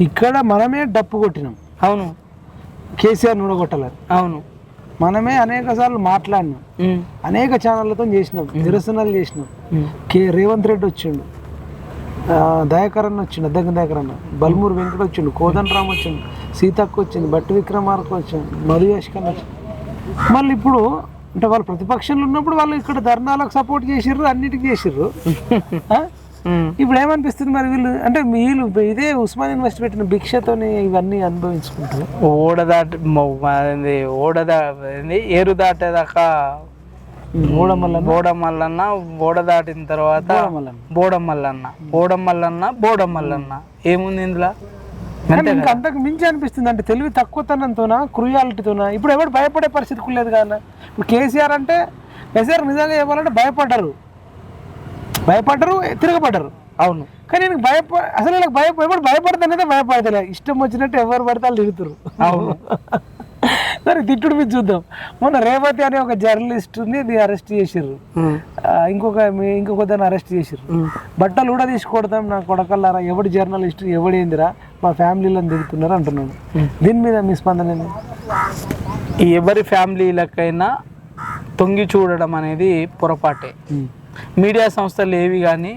ఇక్కడ మనమే డప్పు కొట్టినాం. అవును. కేసీఆర్ నూడగొట్టాలని అవును. మనమే అనేక సార్లు మాట్లాడినాం. అనేక ఛానళ్ళతో చేసినాం. నిరసనలు చేసినాం. కే రేవంత్ రెడ్డి వచ్చిండు. ఆ, దయాకర్ అన్న వచ్చిండు అద్దెక దయాకర్ అన్న. బల్మూరు వెంకట వచ్చిండు కోదండ రామ్ వచ్చిండు సీతక్క వచ్చింది బట్టి విక్రమార్క వచ్చిండు మధు యష్కన్ వచ్చిండు. మళ్ళీ ఇప్పుడు అంటే వాళ్ళు ప్రతిపక్షంలో ఉన్నప్పుడు వాళ్ళు ఇక్కడ ధర్నాలకు సపోర్ట్ చేసిర్రు అన్నిటికీ చేసిర్రు. ఇప్పుడు ఏమనిపిస్తుంది మరి వీళ్ళు? అంటే వీళ్ళు ఇదే ఉస్మాన్ యూనివర్సిటీ పెట్టిన భిక్షతోని ఇవన్నీ అనుభవించుకుంటారు ఓడ దాటి ఓడ ఏరు దాటేదాకా మూడమల్ల బోడమల్లన్న? ఓడ దాటిన తర్వాత మల్లన్న. బోడమల్లన్న. బోడమల్లన్న బోడమల్లన్న. ఏముంది ఇందులో? ఇంకా అంతకు మించి అనిపిస్తుంది. అంటే తెలివి తక్కువతనంతోనా క్రూయాలిటీతోనా ఇప్పుడు ఎవరు భయపడే పరిస్థితి లేదు కదా ఇప్పుడు కేసీఆర్ అంటే కేసీఆర్ నిజంగా చెప్పాలంటే భయపడ్డారు. భయపడ్డరు తిరగబడ్డారు. అవును. కానీ నేను భయప అసలు వీళ్ళకి భయ ఎవరు భయపడతానైతే భయపడతలే. ఇష్టం వచ్చినట్టు ఎవరు పడితే వాళ్ళు తిరుగుతారు. అవును. సరే తిట్టుడు మీద చూద్దాం. మొన్న రేవతి అనే ఒక జర్నలిస్ట్ ఉంది ఇది అరెస్ట్ చేసిర్రు. ఆ, ఇంకొక మీ- ఇంకొక దాన్ని అరెస్ట్ చేసిర్రు. ఉమ్. బట్టలు కూడా తీసుకొడతాం నా కొడకల్లారా ఎవడు జర్నలిస్ట్ ఎవడేందిరా మా ఫ్యామిలీలో తిరుగుతున్నారు అంటున్నాను దీని మీద మీ స్పందన ఎవరి ఫ్యామిలీలకైనా తొంగి చూడడం అనేది పొరపాటే. మీడియా సంస్థలు ఏవి కానీ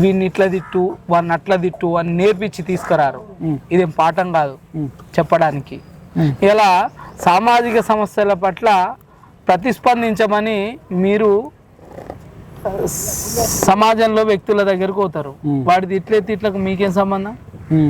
వీడిని ఇట్లా తిట్టు వాడిని అట్లా తిట్టు అని నేర్పించి తీసుకురారు. ఇదేం పాఠం కాదు. చెప్పడానికి. ఇలా సామాజిక సమస్యల పట్ల ప్రతిస్పందించమని మీరు సమాజంలో వ్యక్తుల దగ్గరకు పోతారు. వాడి తిట్లే తిట్లకు మీకేం సంబంధం.